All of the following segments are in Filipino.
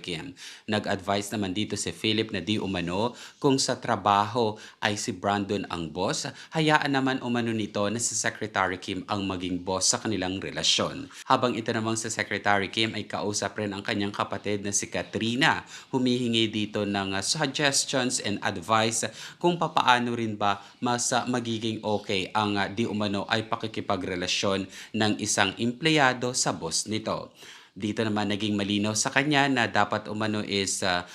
Kim. Nag-advise naman dito si Philip na di umano kung sa trabaho ay si Brandon ang boss, hayaan naman umano nito na si Secretary Kim ang maging boss sa kanilang relasyon. Habang ito namang si Secretary Kim ay kausap rin ang kanyang kapatid na si Katrina, humihingi dito ng suggestions and advice kung papaano rin ba mas magiging okay ang di umano ay pakikipagrelasyon ng isang empleyado sa boss nito. Dito naman naging malinaw sa kanya na dapat umano is uh,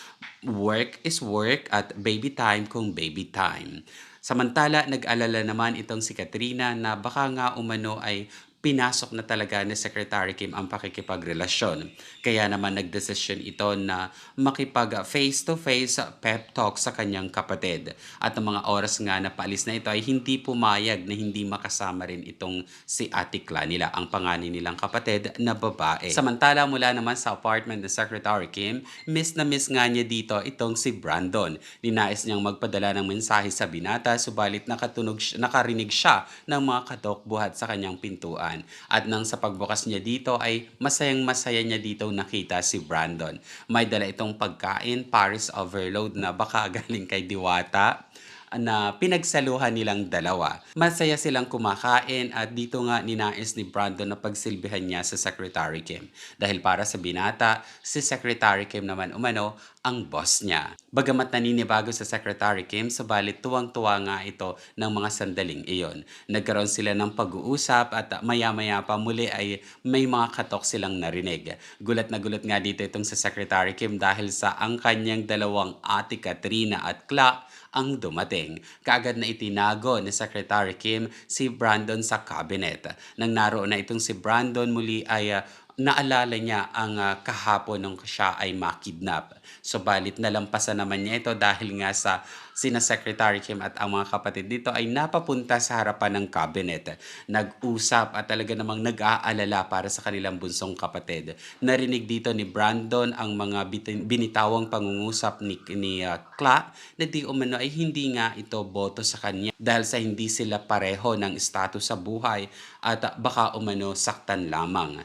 work is work at baby time kung baby time. Samantala, nag-alala naman itong si Katrina na baka nga umano ay pinasok na talaga ni Secretary Kim ang pakikipagrelasyon. Kaya naman nagdesisyon ito na makipag face-to-face pep talk sa kanyang kapatid. At ang mga oras nga na paalis na ito ay hindi pumayag na hindi makasama rin itong si Ate Cla nila, ang panganin nilang kapatid na babae. Samantala mula naman sa apartment ni Secretary Kim, miss na miss nga niya dito itong si Brandon. Ninais niyang magpadala ng mensahe sa binata subalit nakatunog, nakarinig siya ng mga katok buhat sa kanyang pintuan. At nang sa pagbukas niya dito ay masayang masaya niya dito nakita si Brandon. May dala itong pagkain, Paris Overload na baka galing kay Diwata na pinagsaluhan nilang dalawa. Masaya silang kumakain at dito nga ninais ni Brandon na pagsilbihan niya sa Secretary Kim. Dahil para sa binata, si Secretary Kim naman umano ang boss niya. Bagamat naninibago sa Secretary Kim, subalit tuwang-tuwa nga ito ng mga sandaling iyon. Nagkaroon sila ng pag-uusap at maya-maya pa muli ay may mga katok silang narinig. Gulat na gulat nga dito itong sa Secretary Kim dahil sa ang kanyang dalawang ate Katrina at Clark ang dumating. Kaagad na itinago ni Secretary Kim si Brandon sa cabinet. Nang naroon na itong si Brandon muli ay ah, naalala niya ang ah, kahapon nung siya ay makidnap. Subalit nalampasan naman niya ito dahil nga sa sina Secretary Kim at ang mga kapatid dito ay napapunta sa harapan ng cabinet. Nag-usap at talaga namang nag-aalala para sa kanilang bunsong kapatid. Narinig dito ni Brandon ang mga binitawang pangungusap ni, ni ah, Kla na di umano ay hindi nga ito boto sa kanya dahil sa hindi sila pareho ng status sa buhay at ah, baka umano saktan lamang.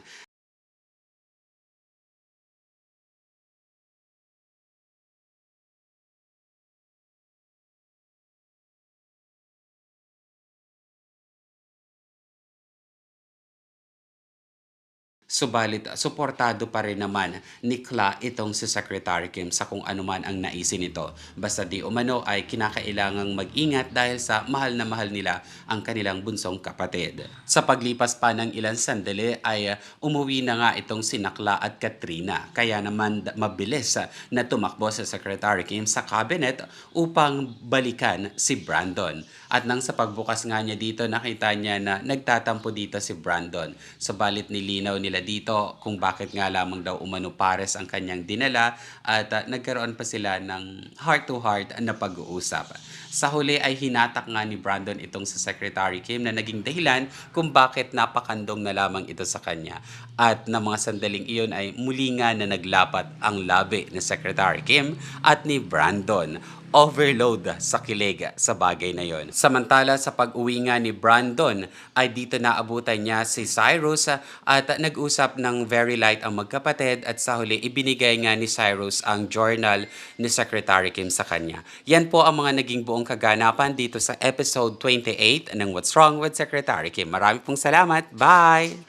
Subalit, suportado pa rin naman ni Kla itong si Secretary Kim sa kung ano man ang naisin nito. Basta di umano ay kinakailangang mag-ingat dahil sa mahal na mahal nila ang kanilang bunsong kapatid. Sa paglipas pa ng ilang sandali ay umuwi na nga itong si Nakla at Katrina. Kaya naman mabilis na tumakbo sa Secretary Kim sa cabinet upang balikan si Brandon. At nang sa pagbukas nga niya dito, nakita niya na nagtatampo dito si Brandon. Subalit nilinaw nila dito kung bakit nga lamang daw umano pares ang kanyang dinala at uh, nagkaroon pa sila ng heart-to-heart na pag-uusap. Sa huli ay hinatak nga ni Brandon itong sa Secretary Kim na naging dahilan kung bakit napakandong na lamang ito sa kanya. At na mga sandaling iyon ay muli nga na naglapat ang labi ni Secretary Kim at ni Brandon overload sa kilig sa bagay na yon. Samantala sa pag-uwi nga ni Brandon ay dito naabutan niya si Cyrus at nag-usap ng very light ang magkapatid at sa huli ibinigay nga ni Cyrus ang journal ni Secretary Kim sa kanya. Yan po ang mga naging buong kaganapan dito sa episode 28 ng What's Wrong with Secretary Kim. Marami pong salamat. Bye!